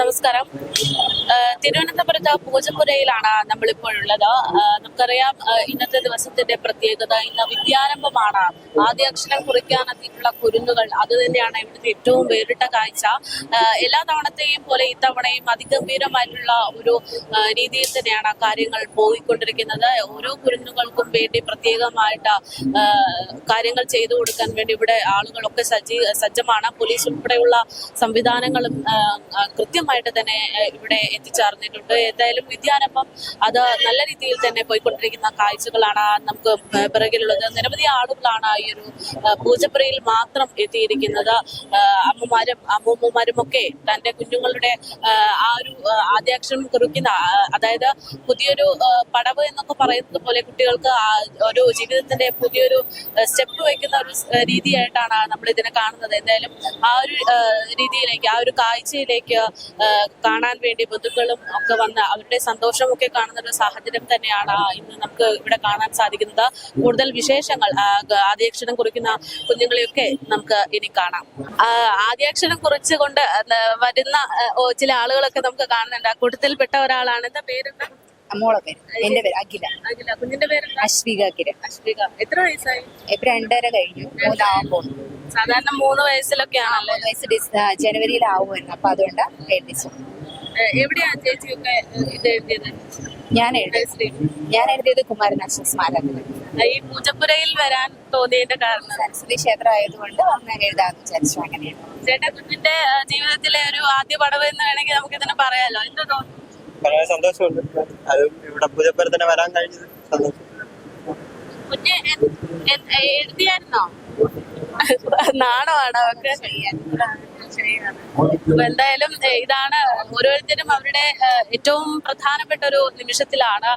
നമസ്കാരം. തിരുവനന്തപുരത്ത് പൂജപ്പുരയിലാണ് നമ്മളിപ്പോഴുള്ളത്. നമുക്കറിയാം ഇന്നത്തെ ദിവസത്തിന്റെ പ്രത്യേകത ഇന്ന് വിദ്യാരംഭമാണ്. ആദ്യ അക്ഷരം കുറിക്കാനെത്തിയിട്ടുള്ള കുരുന്നുകൾ അത് തന്നെയാണ് ഇവിടുത്തെ ഏറ്റവും വേറിട്ട കാഴ്ച. എല്ലാ തവണത്തെയും പോലെ ഇത്തവണയും അതിഗംഭീരമായിട്ടുള്ള ഒരു രീതിയിൽ തന്നെയാണ് കാര്യങ്ങൾ പോയിക്കൊണ്ടിരിക്കുന്നത്. ഓരോ കുരുന്നുകൾക്കും വേണ്ടി പ്രത്യേകമായിട്ട് കാര്യങ്ങൾ ചെയ്തു കൊടുക്കാൻ വേണ്ടി ഇവിടെ ആളുകളൊക്കെ സജ്ജീ സജ്ജമാണ്. പോലീസ് ഉൾപ്പെടെയുള്ള സംവിധാനങ്ങളും ആ, കൃത്യമായിട്ട് തന്നെ ഇവിടെ എത്തിച്ചേർന്നിട്ടുണ്ട്. ഏതായാലും വിദ്യാരംഭം അത് നല്ല രീതിയിൽ തന്നെ പോയിക്കൊണ്ടിരിക്കുന്ന കാഴ്ചകളാണ് നമുക്ക് പിറകിലുള്ളത്. നിരവധി ആളുകളാണ് ഈ ഒരു പൂജപ്പുരയിൽ മാത്രം എത്തിയിരിക്കുന്നത്. അമ്മമാരും അമ്മൂമ്മമാരും ഒക്കെ തന്റെ കുഞ്ഞുങ്ങളുടെ ആ, ഒരു ആദ്യാക്ഷരം കുറിക്കുന്ന അതായത് പുതിയൊരു പടവ് എന്നൊക്കെ പറയുന്നത് പോലെ കുട്ടികൾക്ക് ഒരു ജീവിതത്തിന്റെ പുതിയൊരു സ്റ്റെപ്പ് വയ്ക്കുന്ന ഒരു രീതിയായിട്ടാണ് നമ്മൾ ഇതിനെ കാണുന്നത്. എന്തായാലും ആ ഒരു രീതിയിലേക്ക് ആ ഒരു കാഴ്ചയിലേക്ക് കാണാൻ വേണ്ടി ബന്ധുക്കളും ഒക്കെ വന്ന് അവരുടെ സന്തോഷമൊക്കെ കാണുന്ന ഒരു സാഹചര്യം തന്നെയാണ് ഇന്ന് നമുക്ക് ഇവിടെ കാണാൻ സാധിക്കുന്നത്. കൂടുതൽ വിശേഷങ്ങൾ ആദ്യാക്ഷരം കുറിക്കുന്ന കുഞ്ഞുങ്ങളെയൊക്കെ നമുക്ക് ഇനി കാണാം. ആദ്യാക്ഷരം കുറിച്ചുകൊണ്ട് വരുന്ന ചില ആളുകളൊക്കെ നമുക്ക് കാണുന്നുണ്ട്. ആ കൂട്ടത്തിൽപ്പെട്ട ഒരാളാണ്. എന്താ പേരെന്താ? മോളെ പേര്. എന്റെ പേര് അഖില. അഖില. കുഞ്ഞിന്റെ പേരെന്താ? അശ്വിക അഖില. അശ്വിക. എത്ര വയസ്സായി? ഇപ്പൊ രണ്ടര കഴിഞ്ഞു. മൂന്നാവാൻ പോകുന്നു സാധാരണ മൂന്ന് വയസ്സിലൊക്കെയാണല്ലേ? മൂന്ന് വയസ്സ് ഡിസ് ജനുവരിയിലാവുമായിരുന്നു അപ്പൊ അതുകൊണ്ട് എഴുതിച്ചു. എവിടെയാ ചേച്ചിയൊക്കെ ഇത് എഴുതിയത്? ഞാൻ എഴുതി ഞാൻ എഴുതിയത് കുമാരനാശൻ സ്മാരകത്തിൽ. ഈ പൂജപ്പുരയിൽ വരാൻ തോന്നിയതിന്റെ കാരണം? സരസ്വതി ക്ഷേത്രം ആയതുകൊണ്ട് വന്ന് എഴുതാന്ന് വിചാരിച്ചു. അങ്ങനെയാണ്. ചേട്ടാ കുഞ്ഞിന്റെ ജീവിതത്തിലെ ഒരു ആദ്യ പടവ് എന്ന് വേണമെങ്കിൽ നമുക്ക് ഇതിനെ പറയാലോ. എന്താ തോന്നുന്നു വളരെ സന്തോഷമുണ്ട്. അത് ഇവിടെ പൂജപ്പുര തന്നെ വരാൻ കഴിഞ്ഞത്. സന്തോഷം. നാണമാണ് അപ്പൊ എന്തായാലും ഇതാണ് ഓരോരുത്തരും അവരുടെ ഏറ്റവും പ്രധാനപ്പെട്ട ഒരു നിമിഷത്തിലാണ്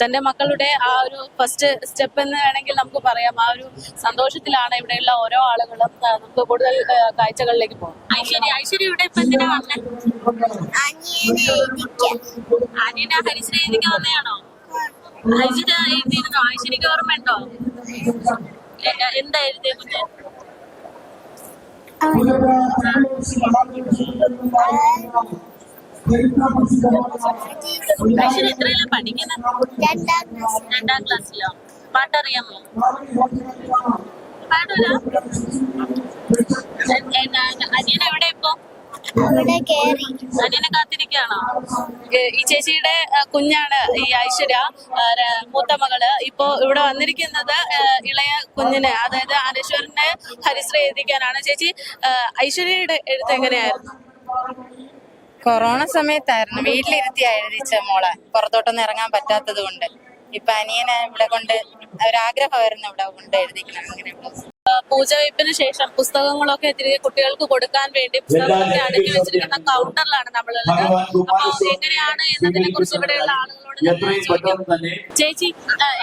തന്റെ മക്കളുടെ ആ ഒരു ഫസ്റ്റ് സ്റ്റെപ്പ് എന്ന് വേണമെങ്കിൽ നമുക്ക് പറയാം. ആ ഒരു സന്തോഷത്തിലാണ് ഇവിടെയുള്ള ഓരോ ആളുകളും നമുക്ക് കൂടുതൽ കാഴ്ചകളിലേക്ക് പോകും. ഐശ്വര്യ ഐശ്വര്യ ഇവിടെ ഇപ്പൊ എന്തിനാ വന്നേ? ഹരിശ്രീ ഐശ്വര്യക്ക് ഓർമ്മയുണ്ടോ? എ- എന്താ പഠിക്കുന്നത് രണ്ടാം ക്ലാസ്സിലോ? പാട്ടറിയാമോ? പാടില്ല അനിയൻ എവിടെ ഇപ്പോ? അനിയനെ കാത്തിരിക്കുകയാണോ? ഈ ചേച്ചിയുടെ കുഞ്ഞാണ് ഈ ഐശ്വര്യ. മൂത്ത മകൾ. ഇപ്പോ ഇവിടെ വന്നിരിക്കുന്നത് ഇളയ കുഞ്ഞിനെ അതായത് അനേശ്വരനെ ഹരിശ്രീ എഴുതിക്കാനാണ്. ചേച്ചി ഐശ്വര്യയുടെ എഴുത്ത് എങ്ങനെയായിരുന്നു? കൊറോണ സമയത്തായിരുന്നു വീട്ടിലിരുത്തിയാ എഴുതിച്ച മോളെ. പുറത്തോട്ടൊന്നും ഇറങ്ങാൻ പറ്റാത്തത് കൊണ്ട് ഇപ്പൊ അനിയനെ ഇവിടെ കൊണ്ട് ഒരാഗ്രഹമായിരുന്നു ഇവിടെ കൊണ്ട് എഴുതിക്കണം. അങ്ങനെ പൂജവയ്പ്പിന് ശേഷം പുസ്തകങ്ങളൊക്കെ തിരികെ കുട്ടികൾക്ക് കൊടുക്കാൻ വേണ്ടി പുസ്തകങ്ങളൊക്കെ അടുക്കി വെച്ചിരിക്കുന്ന കൗണ്ടറിലാണ് നമ്മളുള്ളത്. അപ്പൊ എങ്ങനെയാണ് എന്നതിനെ കുറിച്ച് ഇവിടെയുള്ള ആളുകളോട്. ചേച്ചി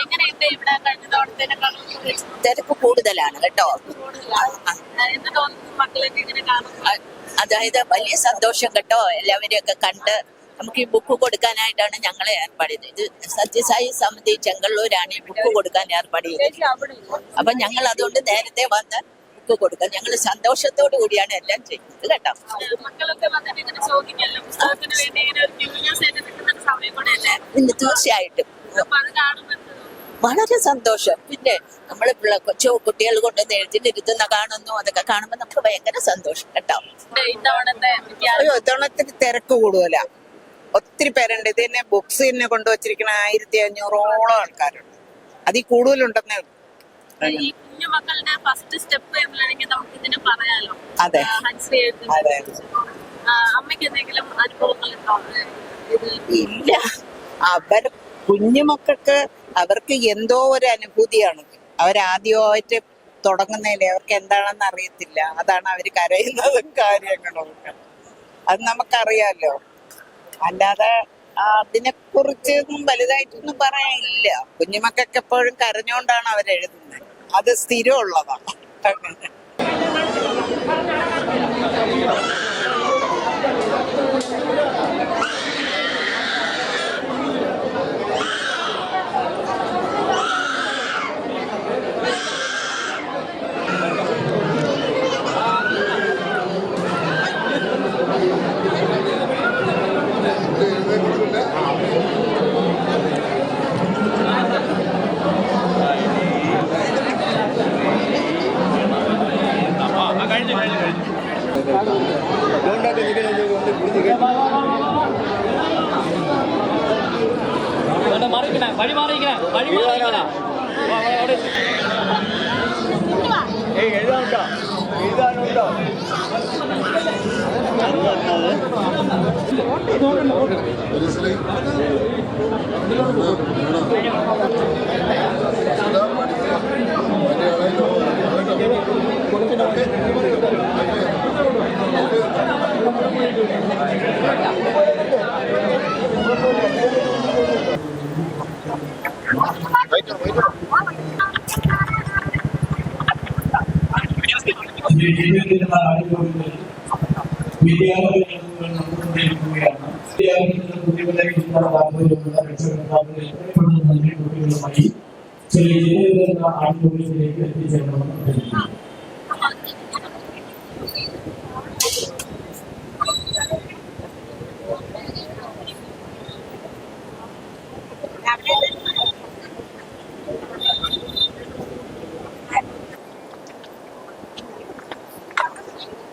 എങ്ങനെയുണ്ട് ഇവിടെ കഴിഞ്ഞ തവണത്തേക്കാളും തിരക്ക് കൂടുതലാണ് കേട്ടോ. എന്ത് തോന്നുന്നു മക്കളൊക്കെ ഇങ്ങനെ കാണുമ്പോൾ അതായത് വലിയ സന്തോഷം കേട്ടോ. എല്ലാവരെയൊക്കെ കണ്ട് നമുക്ക് ഈ ബുക്ക് കൊടുക്കാനായിട്ടാണ് ഞങ്ങളെ ഏർപ്പാട് ചെയ്തത് ഇത് സത്യസായി സമിതി ചെങ്കള്ളൂരാണ് ഈ ബുക്ക് കൊടുക്കാൻ ഏർപ്പാട് ചെയ്തത് അപ്പൊ ഞങ്ങൾ അതുകൊണ്ട് നേരത്തെ വന്ന് ബുക്ക് കൊടുക്കാം. ഞങ്ങൾ സന്തോഷത്തോടു കൂടിയാണ് എല്ലാം ചെയ്യുന്നത് കേട്ടോ. പിന്നെ തീർച്ചയായിട്ടും? വളരെ സന്തോഷം. പിന്നെ നമ്മൾ കൊച്ചു കുട്ടികൾ കൊണ്ട് എഴുതിട്ടിരുത്തുന്ന കാണുന്നു അതൊക്കെ കാണുമ്പോൾ നമുക്ക് ഭയങ്കര സന്തോഷം കേട്ടോ. ഇത്തവണത്തെ തിരക്ക് കൂടുതലാ. ഒത്തിരി പേരുണ്ട്. ഇത് തന്നെ ബുക്സ് തന്നെ കൊണ്ടുവച്ചിരിക്കുന്ന ആയിരത്തി അഞ്ഞൂറോളം ആൾക്കാരുണ്ട്. അതിൽ കൂടുതലുണ്ടെന്നേ ഫസ്റ്റ് സ്റ്റെപ്പ് എന്നാണെങ്കിൽ നമുക്ക് ഇതിനെ പറയാലോ. അതെ. അതെ. അമ്മയ്ക്ക് എന്തെങ്കിലും അനുഭവങ്ങൾ ഇല്ല. അവർ കുഞ്ഞുമക്കൾക്ക് അവർക്ക് എന്തോ ഒരു അനുഭൂതിയാണ്. അവരാദ്യമായിട്ട് തുടങ്ങുന്നതിലെ അവർക്ക് എന്താണെന്ന് അറിയത്തില്ല. അതാണ് അവർ കരയുന്നതും കാര്യങ്ങളും അത് നമുക്കറിയാലോ. അല്ലാതെ അതിനെ കുറിച്ചൊന്നും വലുതായിട്ടൊന്നും പറയാനില്ല. കുഞ്ഞുമക്കൾക്ക് എപ്പോഴും കരഞ്ഞുകൊണ്ടാണ് അവരെഴുതുന്നത് അത് സ്ഥിരമുള്ളതാണ് மறைக்கிறேன் வழி மாறிக்கிறேன் வழி மாறிக்கிறேன் ஏய் எழுதாண்டா எழுதாண்டா ஒரு சிலை കുട്ടികളുമായി ചെറിയ ജീവിതത്തിലുള്ള ആളുകളിലേക്ക് എത്തിച്ചേരണമെന്ന്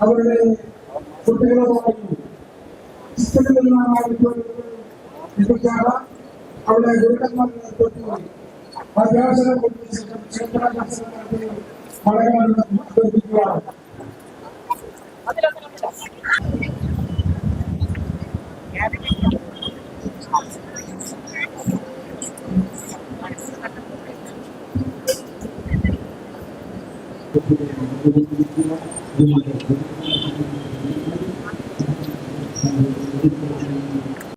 അവരുടെ കുട്ടികളുമായി എത്തിക്കാറ് അവിടെ ഗുരുക്കന്മാർ അഭ്യാസനം ക്ഷേത്രാഭ്യാസനം നടത്തി മടങ്ങണമെന്ന് അഭ്യർത്ഥിക്കുകയാണ് Thank どこでしょう?